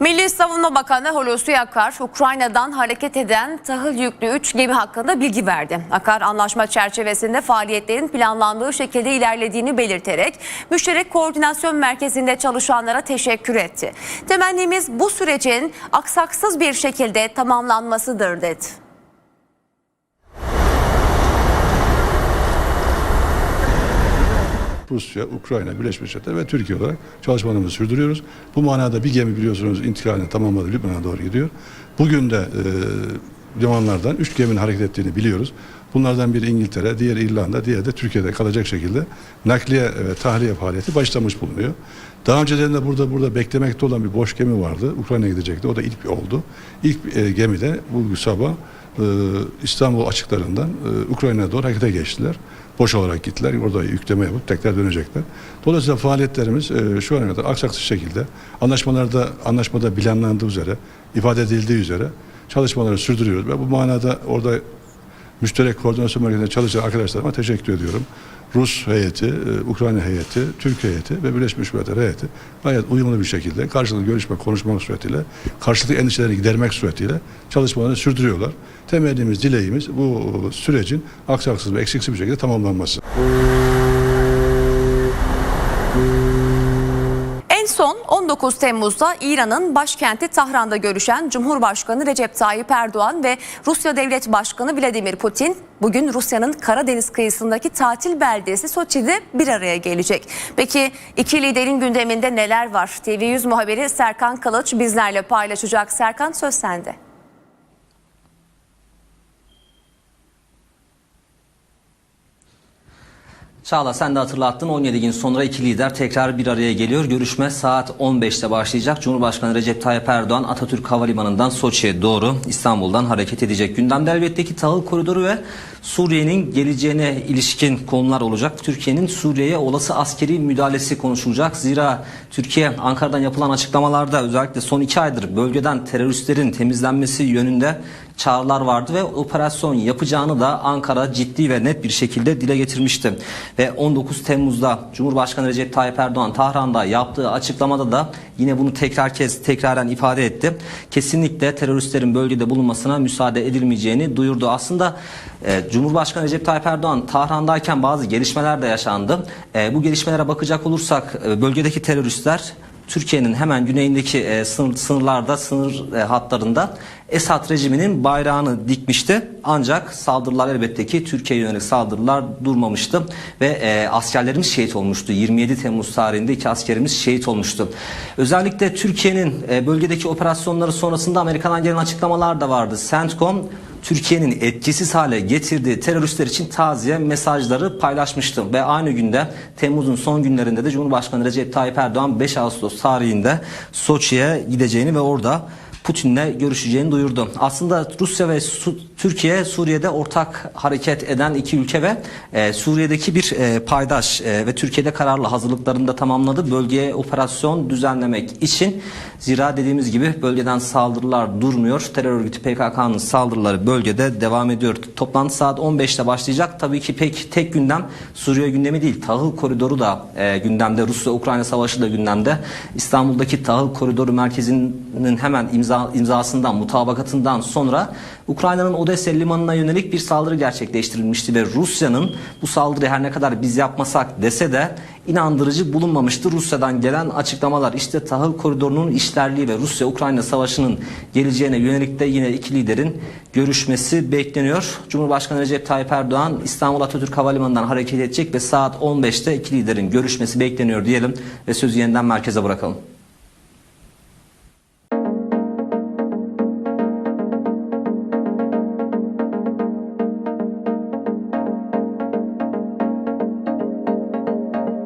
Milli Savunma Bakanı Hulusi Akar, Ukrayna'dan hareket eden tahıl yüklü 3 gemi hakkında bilgi verdi. Akar, anlaşma çerçevesinde faaliyetlerin planlandığı şekilde ilerlediğini belirterek, müşterek koordinasyon merkezinde çalışanlara teşekkür etti. Temennimiz bu sürecin aksaksız bir şekilde tamamlanmasıdır dedi. Rusya, Ukrayna, Birleşmiş Milletler ve Türkiye olarak çalışmalarımızı sürdürüyoruz. Bu manada bir gemi biliyorsunuz intikalini tamamladı Lübnan'a doğru gidiyor. Bugün de e, limanlardan üç geminin hareket ettiğini biliyoruz. Bunlardan biri İngiltere, diğeri İrlanda, diğeri de Türkiye'de kalacak şekilde nakliye ve tahliye faaliyeti başlamış bulunuyor. Daha önceden de burada burada beklemekte olan bir boş gemi vardı. Ukrayna'ya gidecekti. O da ilk oldu. İlk e, gemide bugün sabah e, İstanbul açıklarından e, Ukrayna'ya doğru harekete geçtiler. Boş olarak gittiler. Orada yükleme yapıp tekrar dönecekler. Dolayısıyla faaliyetlerimiz e, şu ana kadar aksaksız şekilde anlaşmalarda anlaşmada planlandığı üzere ifade edildiği üzere çalışmaları sürdürüyoruz ve bu manada orada müşterek koordinasyon merkezinde çalışan arkadaşlarıma teşekkür ediyorum. Rus heyeti, e, Ukrayna heyeti, Türk heyeti ve Birleşmiş Milletler heyeti gayet uyumlu bir şekilde karşılıklı görüşme, konuşmak suretiyle, karşılıklı endişelerini gidermek suretiyle çalışmalarını sürdürüyorlar. Temennimiz, dileğimiz bu sürecin aksaksız ve eksiksiz bir şekilde tamamlanması. 19 Temmuz'da İran'ın başkenti Tahran'da görüşen Cumhurbaşkanı Recep Tayyip Erdoğan ve Rusya Devlet Başkanı Vladimir Putin bugün Rusya'nın Karadeniz kıyısındaki tatil beldesi Soçi'de bir araya gelecek. Peki iki liderin gündeminde neler var? TV100 muhabiri Serkan Kılıç bizlerle paylaşacak. Serkan söz sende. Çağla sen de hatırlattın 17 gün sonra iki lider tekrar bir araya geliyor. Görüşme saat 15'te başlayacak. Cumhurbaşkanı Recep Tayyip Erdoğan Atatürk Havalimanı'ndan Soçi'ye doğru İstanbul'dan hareket edecek. Gündemde elbette ki tahıl koridoru ve Suriye'nin geleceğine ilişkin konular olacak. Türkiye'nin Suriye'ye olası askeri müdahalesi konuşulacak. Zira Türkiye Ankara'dan yapılan açıklamalarda özellikle son iki aydır bölgeden teröristlerin temizlenmesi yönünde çağrılar vardı ve operasyon yapacağını da Ankara ciddi ve net bir şekilde dile getirmişti. Ve 19 Temmuz'da Cumhurbaşkanı Recep Tayyip Erdoğan Tahran'da yaptığı açıklamada da yine bunu tekrar kez tekraren ifade etti. Kesinlikle teröristlerin bölgede bulunmasına müsaade edilmeyeceğini duyurdu. Aslında e, Cumhurbaşkanı Recep Tayyip Erdoğan Tahran'dayken bazı gelişmeler de yaşandı. E, bu gelişmelere bakacak olursak e, bölgedeki teröristler Türkiye'nin hemen güneyindeki e, sınır, sınırlarda, sınır e, hatlarında Esad rejiminin bayrağını dikmişti. Ancak saldırılar elbette ki Türkiye'ye yönelik saldırılar durmamıştı. Ve e, askerlerimiz şehit olmuştu. 27 Temmuz tarihinde iki askerimiz şehit olmuştu. Özellikle Türkiye'nin e, bölgedeki operasyonları sonrasında Amerika'dan gelen açıklamalar da vardı. CENTCOM Türkiye'nin etkisiz hale getirdiği teröristler için taziye mesajları paylaşmıştı. Ve aynı günde Temmuz'un son günlerinde de Cumhurbaşkanı Recep Tayyip Erdoğan 5 Ağustos tarihinde Soçi'ye gideceğini ve orada Putin'le görüşeceğini duyurdu. Aslında Rusya ve Su- Türkiye Suriye'de ortak hareket eden iki ülke ve e, Suriye'deki bir e, paydaş e, ve Türkiye'de kararlı hazırlıklarını da tamamladı. Bölgeye operasyon düzenlemek için zira dediğimiz gibi bölgeden saldırılar durmuyor. Terör örgütü PKK'nın saldırıları bölgede devam ediyor. Toplantı saat 15'te başlayacak. Tabii ki pek tek gündem Suriye gündemi değil. Tahıl koridoru da e, gündemde. Rusya-Ukrayna savaşı da gündemde. İstanbul'daki tahıl koridoru merkezinin hemen imza, imzasından, mutabakatından sonra Ukrayna'nın Odessa limanına yönelik bir saldırı gerçekleştirilmişti ve Rusya'nın bu saldırıyı her ne kadar biz yapmasak dese de inandırıcı bulunmamıştı. Rusya'dan gelen açıklamalar işte tahıl koridorunun işlerliği ve Rusya-Ukrayna savaşının geleceğine yönelik de yine iki liderin görüşmesi bekleniyor. Cumhurbaşkanı Recep Tayyip Erdoğan İstanbul Atatürk Havalimanı'ndan hareket edecek ve saat 15'te iki liderin görüşmesi bekleniyor diyelim ve sözü yeniden merkeze bırakalım.